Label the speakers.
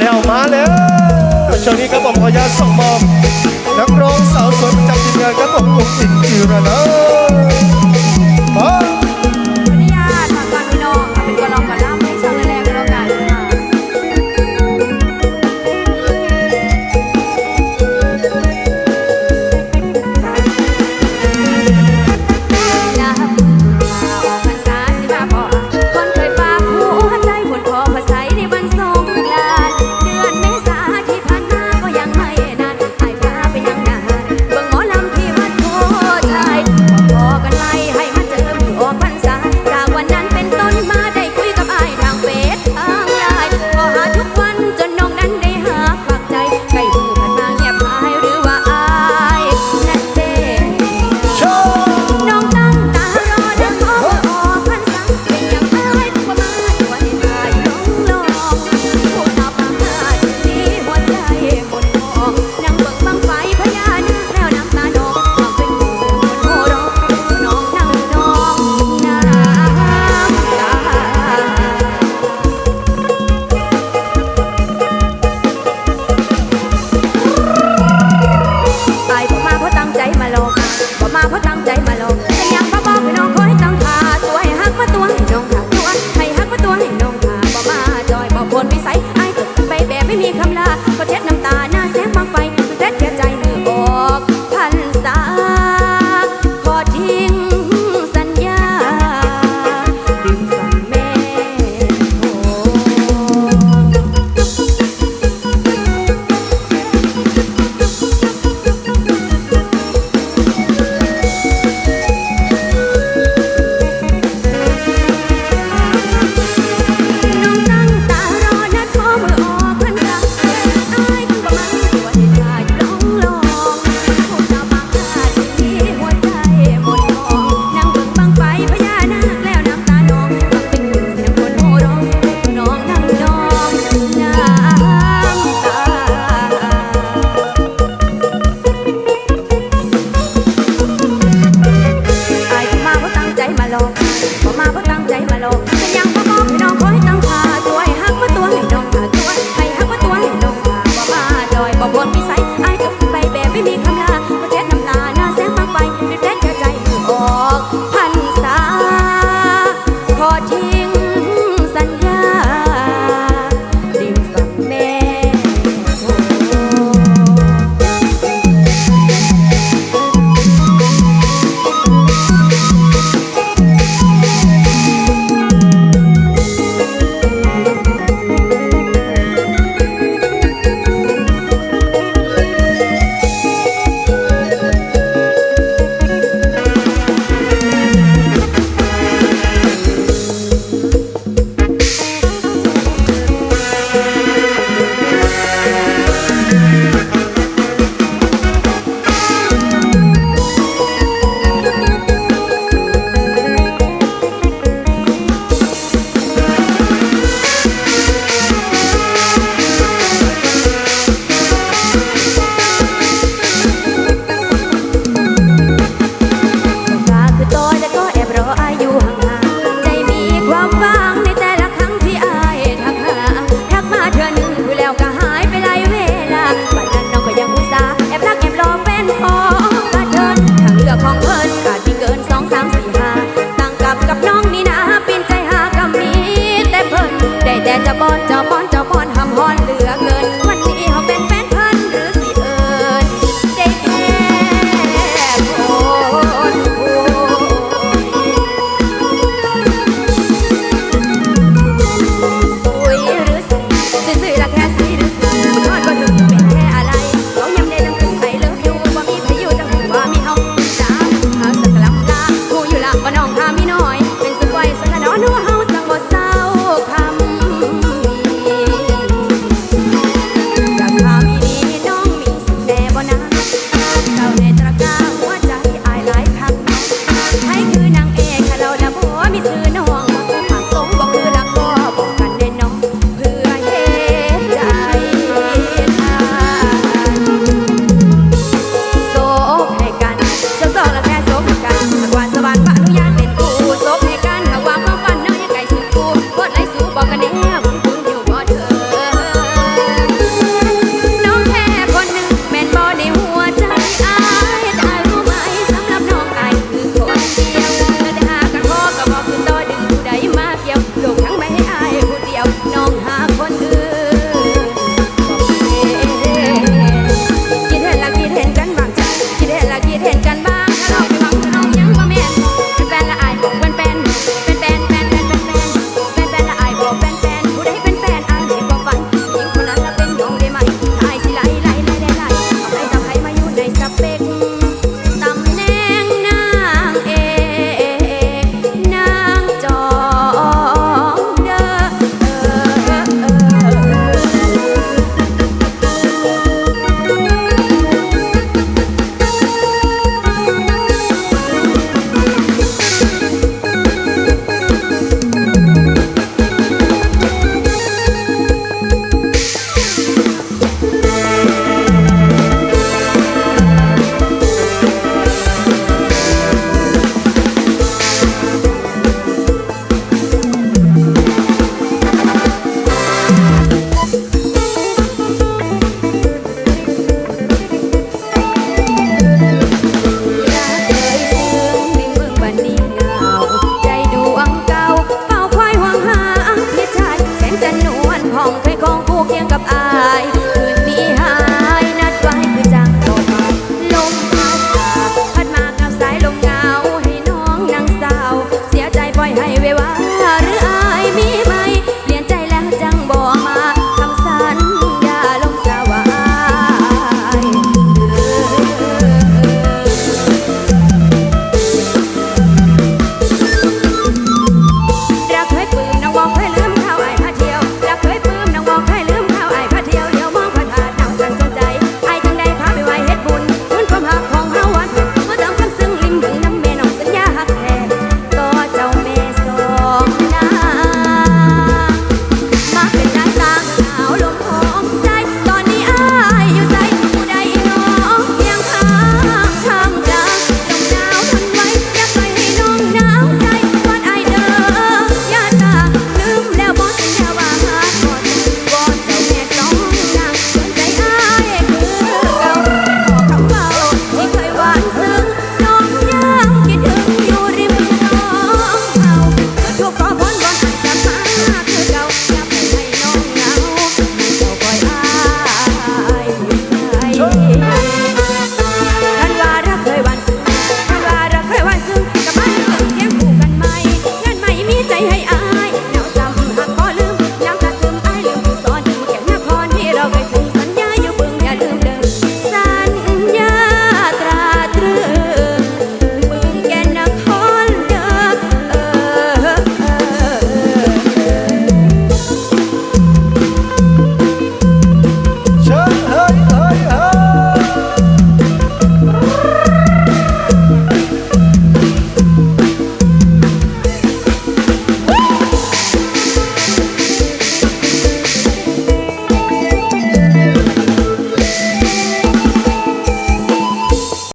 Speaker 1: แล้วมาแล้วช่วงนี้ก็บผมขอญาส่งมอบนักร้องสาวสวยประจำทีมงานก็บผม
Speaker 2: กลุ่มสินจีระนะมา เพราะตั้งใจมา